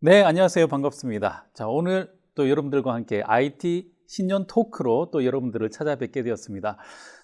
네, 안녕하세요. 반갑습니다. 자, 오늘 또 여러분들과 함께 IT 신년 토크로 또 여러분들을 찾아뵙게 되었습니다.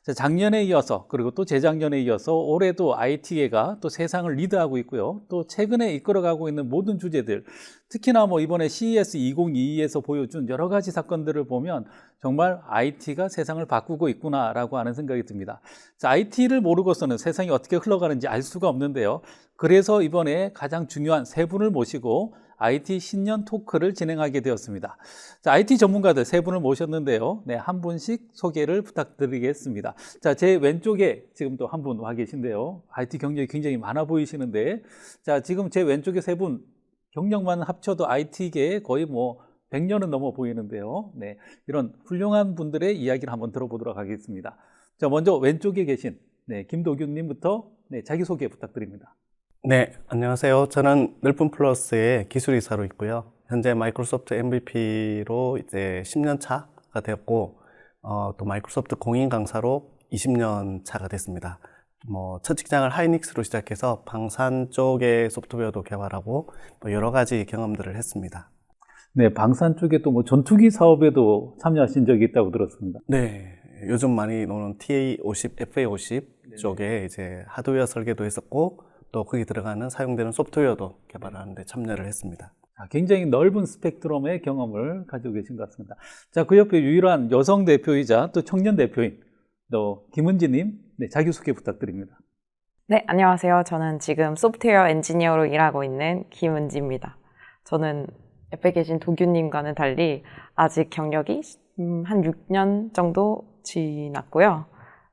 자, 작년에 이어서 그리고 또 재작년에 이어서 올해도 IT계가 또 세상을 리드하고 있고요. 또 최근에 이끌어가고 있는 모든 주제들, 특히나 뭐 이번에 CES 2022에서 보여준 여러 가지 사건들을 보면 정말 IT가 세상을 바꾸고 있구나라고 하는 생각이 듭니다. 자, IT를 모르고서는 세상이 어떻게 흘러가는지 알 수가 없는데요. 그래서 이번에 가장 중요한 세 분을 모시고 IT 신년 토크를 진행하게 되었습니다. 자, IT 전문가들 세 분을 모셨는데요. 네, 한 분씩 소개를 부탁드리겠습니다. 자, 제 왼쪽에 지금 또 한 분 와 계신데요. IT 경력이 굉장히 많아 보이시는데, 자, 지금 제 왼쪽에 세 분 경력만 합쳐도 IT계에 거의 뭐 100년은 넘어 보이는데요. 네, 이런 훌륭한 분들의 이야기를 한번 들어보도록 하겠습니다. 자, 먼저 왼쪽에 계신 네, 김도균님부터 네, 자기소개 부탁드립니다. 네, 안녕하세요. 저는 늘품 플러스의 기술이사로 있고요. 현재 마이크로소프트 MVP로 이제 10년 차가 되었고, 어, 또 마이크로소프트 공인 강사로 20년 차가 됐습니다. 뭐, 첫 직장을 하이닉스로 시작해서 방산 쪽의 소프트웨어도 개발하고, 뭐 여러 가지 경험들을 했습니다. 네, 방산 쪽에 또 뭐 전투기 사업에도 참여하신 적이 있다고 들었습니다. 네, 요즘 많이 노는 TA50, FA50 쪽에 이제 하드웨어 설계도 했었고, 또 거기 들어가는 사용되는 소프트웨어도 개발하는 데 참여를 했습니다. 아, 굉장히 넓은 스펙트럼의 경험을 가지고 계신 것 같습니다. 자, 그 옆에 유일한 여성 대표이자 또 청년 대표인 또 김은지님, 네, 자기소개 부탁드립니다. 네, 안녕하세요. 저는 지금 소프트웨어 엔지니어로 일하고 있는 김은지입니다. 저는 옆에 계신 도규님과는 달리 아직 경력이 음, 한 6년 정도 지났고요.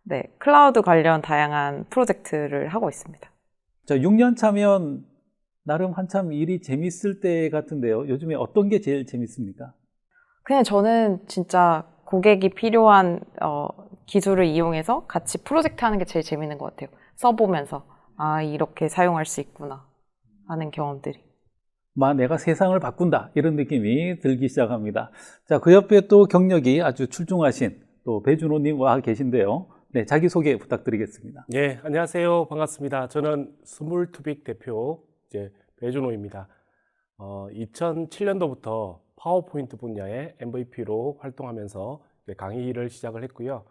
네, 클라우드 관련 다양한 프로젝트를 하고 있습니다. 자, 6년 차면 나름 한참 일이 재밌을 때 같은데요. 요즘에 어떤 게 제일 재밌습니까? 그냥 저는 진짜 고객이 필요한 어, 기술을 이용해서 같이 프로젝트 하는 게 제일 재밌는 것 같아요. 써보면서 아 이렇게 사용할 수 있구나 하는 경험들이. 마 내가 세상을 바꾼다 이런 느낌이 들기 시작합니다. 자, 그 옆에 또 경력이 아주 출중하신 또 배준호님 와 계신데요. 네, 자기 소개 부탁드리겠습니다. 예, 안녕하세요. 반갑습니다. 저는 스물투빅 대표 이제 배준호입니다. 어, 2007년도부터 파워포인트 분야의 MVP로 활동하면서 강의를 시작을 했고요.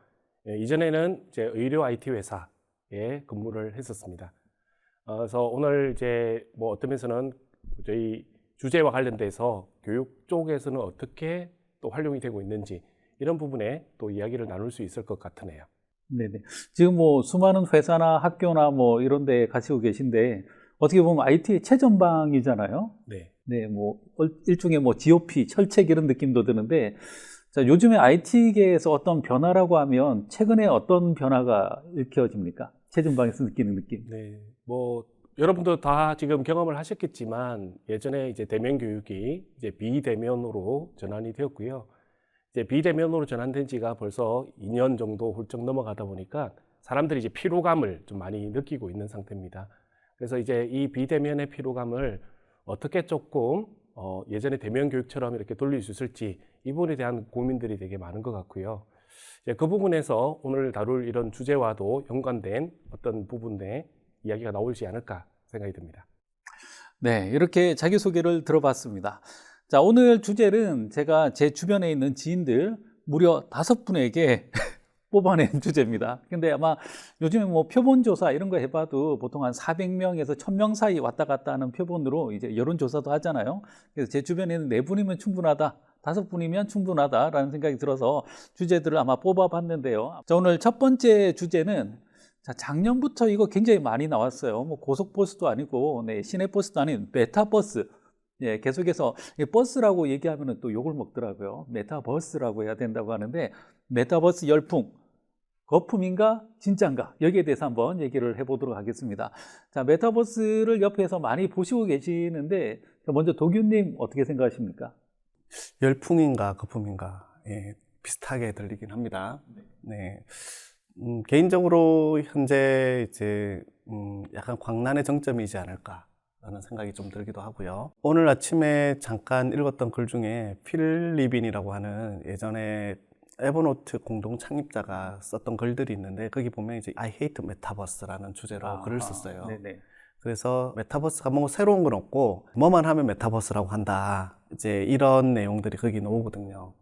예, 이전에는 이제 의료 IT 회사에 근무를 했었습니다. 어, 그래서 오늘 이제 뭐 어떤 면에서는 저희 주제와 관련돼서 교육 쪽에서는 어떻게 또 활용이 되고 있는지 이런 부분에 또 이야기를 나눌 수 있을 것 같으네요. 네네. 지금 뭐 수많은 회사나 학교나 뭐 이런 데 가시고 계신데 어떻게 보면 IT의 최전방이잖아요. 네. 네, 뭐 일종의 뭐 GOP, 철책 이런 느낌도 드는데 자, 요즘에 IT계에서 어떤 변화라고 하면 최근에 어떤 변화가 일깨워집니까? 최전방에서 느끼는 느낌. 네, 뭐 여러분도 다 지금 경험을 하셨겠지만 예전에 이제 대면 교육이 이제 비대면으로 전환이 되었고요. 이제 비대면으로 전환된 지가 벌써 2년 정도 훌쩍 넘어가다 보니까 사람들이 이제 피로감을 좀 많이 느끼고 있는 상태입니다. 그래서 이제 이 비대면의 피로감을 어떻게 조금 어, 예전에 대면 교육처럼 이렇게 돌릴 수 있을지 이 부분에 대한 고민들이 되게 많은 것 같고요. 이제 그 부분에서 오늘 다룰 이런 주제와도 연관된 어떤 부분에 이야기가 나오지 않을까 생각이 듭니다. 네, 이렇게 자기소개를 들어봤습니다. 자, 오늘 주제는 제가 제 주변에 있는 지인들 무려 다섯 분에게 뽑아낸 주제입니다. 근데 아마 요즘에 뭐 표본조사 이런 거 해봐도 보통 한 400명에서 1000명 사이 왔다 갔다 하는 표본으로 이제 여론조사도 하잖아요. 그래서 제 주변에는 네 분이면 충분하다. 다섯 분이면 충분하다라는 생각이 들어서 주제들을 아마 뽑아봤는데요. 자, 오늘 첫 번째 주제는 자, 작년부터 이거 굉장히 많이 나왔어요. 뭐 고속버스도 아니고, 네, 시내버스도 아닌 메타버스. 예, 계속해서 이 버스라고 얘기하면 또 욕을 먹더라고요. 메타버스라고 해야 된다고 하는데, 메타버스 열풍. 거품인가 진짠가 여기에 대해서 한번 얘기를 해보도록 하겠습니다. 자 메타버스를 옆에서 많이 보시고 계시는데 먼저 도균님 어떻게 생각하십니까? 열풍인가 거품인가 예, 비슷하게 들리긴 합니다. 네. 음, 개인적으로 현재 이제 음, 약간 광란의 정점이지 않을까 라는 생각이 좀 들기도 하고요. 오늘 아침에 잠깐 읽었던 글 중에 필 리빈이라고 하는 예전에 에버노트 공동 창립자가 썼던 글들이 있는데 거기 보면 이제 I hate metaverse라는 주제로 아, 글을 썼어요. 네네. 그래서 메타버스가 뭔가 새로운 건 없고 뭐만 하면 메타버스라고 한다. 이제 이런 내용들이 거기 나오거든요.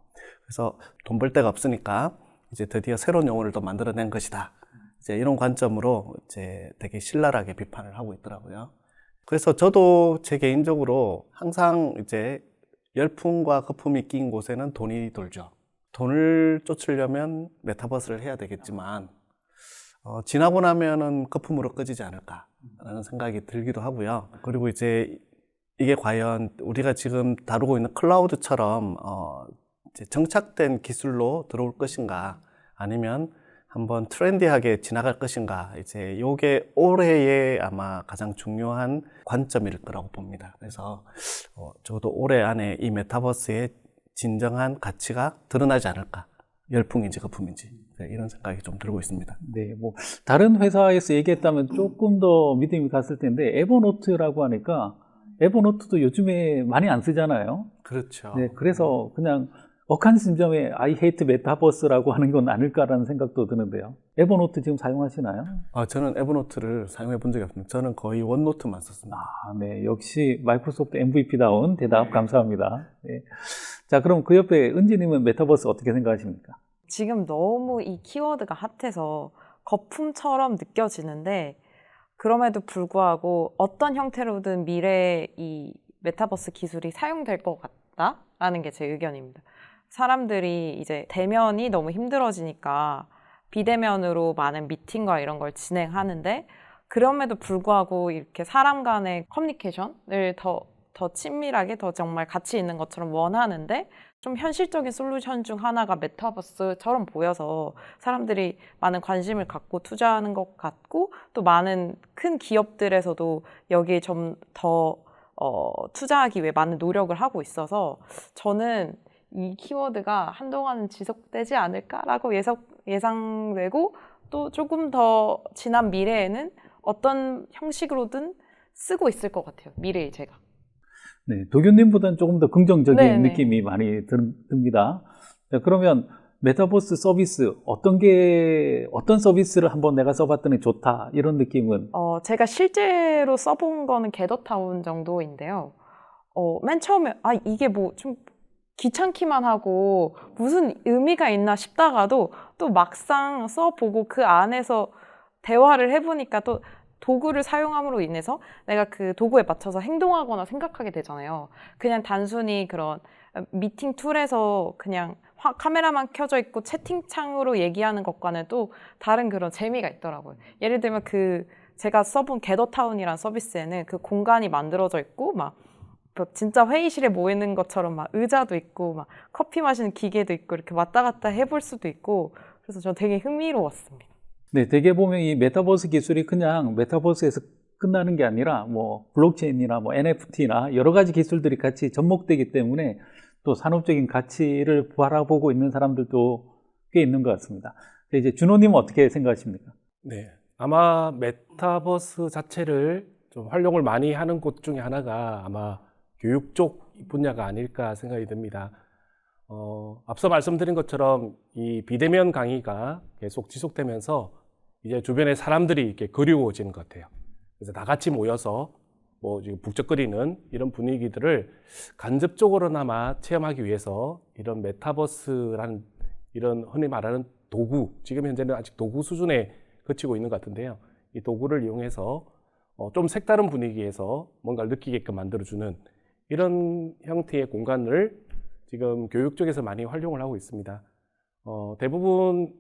그래서 돈 벌 데가 없으니까 이제 드디어 새로운 용어를 또 만들어낸 것이다. 이제 이런 관점으로 이제 되게 신랄하게 비판을 하고 있더라고요. 그래서 저도 제 개인적으로 항상 이제 열풍과 거품이 낀 곳에는 돈이 돌죠. 돈을 쫓으려면 메타버스를 해야 되겠지만 어, 지나고 나면은 거품으로 꺼지지 않을까라는 생각이 들기도 하고요. 그리고 이제 이게 과연 우리가 지금 다루고 있는 클라우드처럼 어, 정착된 기술로 들어올 것인가 아니면 한번 트렌디하게 지나갈 것인가 이제 요게 올해의 아마 가장 중요한 관점일 거라고 봅니다. 그래서 어, 적어도 올해 안에 이 메타버스의 진정한 가치가 드러나지 않을까 열풍인지 거품인지 네, 이런 생각이 좀 들고 있습니다. 네, 뭐 다른 회사에서 얘기했다면 조금 더 믿음이 갔을 텐데 에버노트라고 하니까 에버노트도 요즘에 많이 안 쓰잖아요. 그렇죠. 네, 그래서 그냥 억한 심점에 I hate metaverse라고 하는 건 아닐까라는 생각도 드는데요. 에버노트 지금 사용하시나요? 아, 저는 에버노트를 사용해 본 적이 없습니다. 저는 거의 원노트만 썼습니다. 아, 네, 역시 마이크로소프트 MVP다운 대답 감사합니다. 네. 자, 그럼 그 옆에 은지님은 메타버스 어떻게 생각하십니까? 지금 너무 이 키워드가 핫해서 거품처럼 느껴지는데 그럼에도 불구하고 어떤 형태로든 미래에 이 메타버스 기술이 사용될 것 같다라는 게 제 의견입니다. 사람들이 이제 대면이 너무 힘들어지니까 비대면으로 많은 미팅과 이런 걸 진행하는데 그럼에도 불구하고 이렇게 사람 간의 커뮤니케이션을 더, 더 친밀하게 더 정말 가치 있는 것처럼 원하는데 좀 현실적인 솔루션 중 하나가 메타버스처럼 보여서 사람들이 많은 관심을 갖고 투자하는 것 같고 또 많은 큰 기업들에서도 여기에 좀더 어, 투자하기 위해 많은 노력을 하고 있어서 저는 이 키워드가 한동안은 지속되지 않을까라고 예상, 예상되고 또 조금 더 지난 미래에는 어떤 형식으로든 쓰고 있을 것 같아요. 미래에 제가. 네, 도교님보다는 조금 더 긍정적인 네네. 느낌이 많이 들, 듭니다. 자, 그러면 메타버스 서비스 어떤 게 어떤 서비스를 한번 내가 써봤더니 좋다 이런 느낌은 어, 제가 실제로 써본 거는 게더타운 정도인데요. 어, 맨 처음에, 아, 이게 뭐 좀 귀찮기만 하고 무슨 의미가 있나 싶다가도 또 막상 써보고 그 안에서 대화를 해보니까 또 도구를 사용함으로 인해서 내가 그 도구에 맞춰서 행동하거나 생각하게 되잖아요. 그냥 단순히 그런 미팅 툴에서 그냥 화- 카메라만 켜져 있고 채팅창으로 얘기하는 것과는 또 다른 그런 재미가 있더라고요. 예를 들면 그 제가 써본 게더타운이라는 서비스에는 그 공간이 만들어져 있고 막뭐 진짜 회의실에 모이는 것처럼 막 의자도 있고 막 커피 마시는 기계도 있고 이렇게 왔다 갔다 해볼 수도 있고 그래서 저 되게 흥미로웠습니다. 네, 대개 보면 이 메타버스 기술이 그냥 메타버스에서 끝나는 게 아니라 뭐 블록체인이나 뭐 NFT나 여러 가지 기술들이 같이 접목되기 때문에 또 산업적인 가치를 바라보고 있는 사람들도 꽤 있는 것 같습니다. 근데 이제 준호님은 어떻게 생각하십니까? 네. 아마 메타버스 자체를 좀 활용을 많이 하는 곳 중에 하나가 아마 교육 쪽 분야가 아닐까 생각이 듭니다. 어, 앞서 말씀드린 것처럼 이 비대면 강의가 계속 지속되면서 이제 주변에 사람들이 이렇게 그리워지는 것 같아요. 그래서 다 같이 모여서 뭐 지금 북적거리는 이런 분위기들을 간접적으로나마 체험하기 위해서 이런 메타버스라는 이런 흔히 말하는 도구, 지금 현재는 아직 도구 수준에 그치고 있는 것 같은데요. 이 도구를 이용해서 어, 좀 색다른 분위기에서 뭔가를 느끼게끔 만들어주는 이런 형태의 공간을 지금 교육 쪽에서 많이 활용을 하고 있습니다. 어, 대부분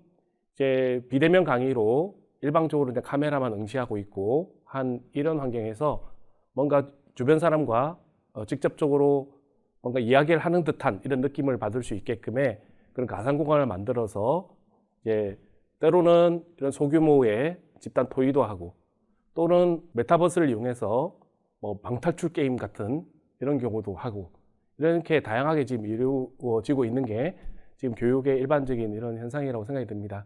이제 비대면 강의로 일방적으로 이제 카메라만 응시하고 있고 한 이런 환경에서 뭔가 주변 사람과 어, 직접적으로 뭔가 이야기를 하는 듯한 이런 느낌을 받을 수 있게끔의 그런 가상 공간을 만들어서 이제 때로는 이런 소규모의 집단 토의도 하고 또는 메타버스를 이용해서 뭐 방탈출 게임 같은 이런 경우도 하고 이렇게 다양하게 지금 이루어지고 있는 게 지금 교육의 일반적인 이런 현상이라고 생각이 듭니다.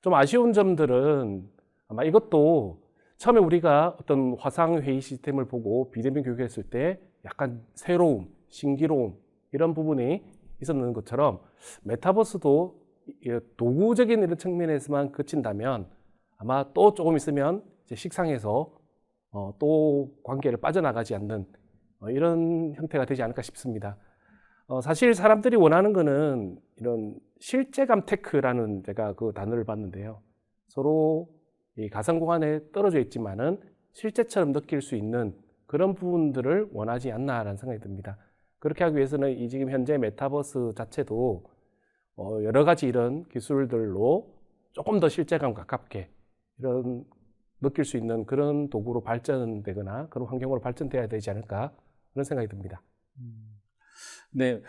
좀 아쉬운 점들은 아마 이것도 처음에 우리가 어떤 화상 회의 시스템을 보고 비대면 교육했을 때 약간 새로움, 신기로움 이런 부분이 있었는 것처럼 메타버스도 이 도구적인 이런 측면에서만 그친다면 아마 또 조금 있으면 이제 식상해서 어, 또 관계를 빠져나가지 않는 어, 이런 형태가 되지 않을까 싶습니다. 어, 사실 사람들이 원하는 거는 이런 실제감 테크라는 제가 그 단어를 봤는데요. 서로 이 가상 공간에 떨어져 있지만은 실제처럼 느낄 수 있는 그런 부분들을 원하지 않나라는 생각이 듭니다. 그렇게 하기 위해서는 이 지금 현재 메타버스 자체도 어, 여러 가지 이런 기술들로 조금 더 실제감 가깝게 이런 느낄 수 있는 그런 도구로 발전되거나 그런 환경으로 발전돼야 되지 않을까 그런 생각이 듭니다. 네,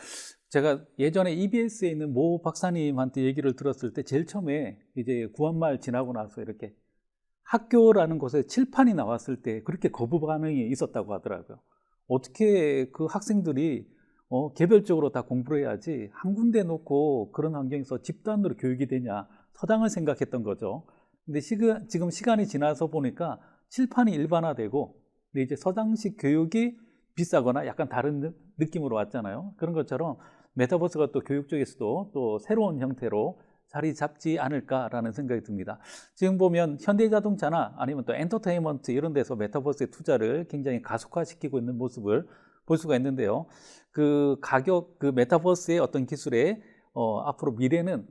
제가 예전에 EBS에 있는 모 박사님한테 얘기를 들었을 때 제일 처음에 이제 구한말 지나고 나서 이렇게 학교라는 곳에 칠판이 나왔을 때 그렇게 거부 반응이 있었다고 하더라고요. 어떻게 그 학생들이 어, 개별적으로 다 공부를 해야지 한 군데 놓고 그런 환경에서 집단으로 교육이 되냐 서당을 생각했던 거죠. 근데 시그, 지금 시간이 지나서 보니까 칠판이 일반화되고 근데 이제 서당식 교육이 비싸거나 약간 다른 느- 느낌으로 왔잖아요. 그런 것처럼 메타버스가 또 교육 쪽에서도 또 새로운 형태로 자리 잡지 않을까라는 생각이 듭니다. 지금 보면 현대자동차나 아니면 또 엔터테인먼트 이런 데서 메타버스의 투자를 굉장히 가속화시키고 있는 모습을 볼 수가 있는데요. 그 가격, 그 메타버스의 어떤 기술의 어, 앞으로 미래는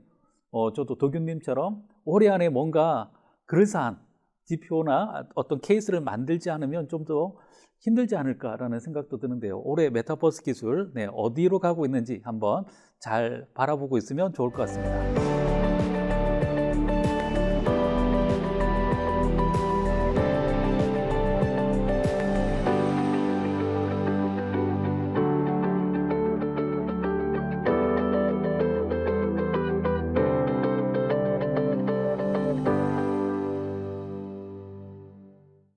어, 저도 도균님처럼 올해 안에 뭔가 그럴싸한 지표나 어떤 케이스를 만들지 않으면 좀 더 힘들지 않을까라는 생각도 드는데요. 올해 메타버스 기술 네, 어디로 가고 있는지 한번 잘 바라보고 있으면 좋을 것 같습니다.